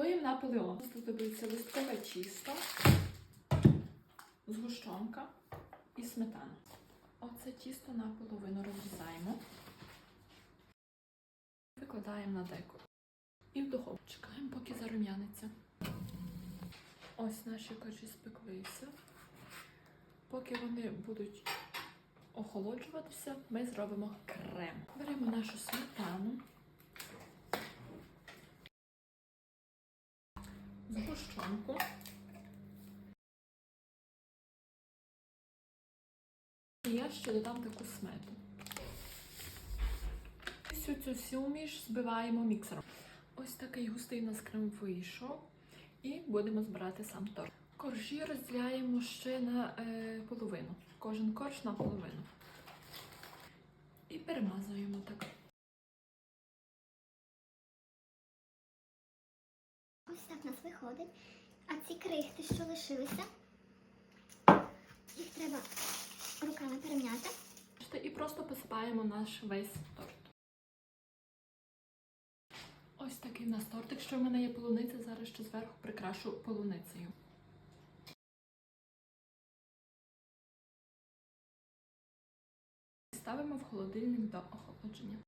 Готуємо Наполеон. Знадобиться листкове тісто, згущенка і сметана. Оце тісто наполовину розрізаємо. Викладаємо на деко. І в духовку. Чекаємо, поки зарум'яниться. Ось наші коржі спеклися. Поки вони будуть охолоджуватися, ми зробимо крем. Беремо нашу сметану. Згущенку. І я ще додам таку смету. Всю цю суміш збиваємо міксером. Ось такий густий у нас крем вийшов. І будемо збирати сам торт. Коржі розділяємо ще на е, половину. Кожен корж на половину. Ось так у нас виходить. А ці крихти, що лишилися, їх треба руками перем'яти. І просто посипаємо наш весь торт. Ось такий в нас тортик. Якщо в мене є полуниця, зараз ще зверху прикрашу полуницею. Ставимо в холодильник до охолодження.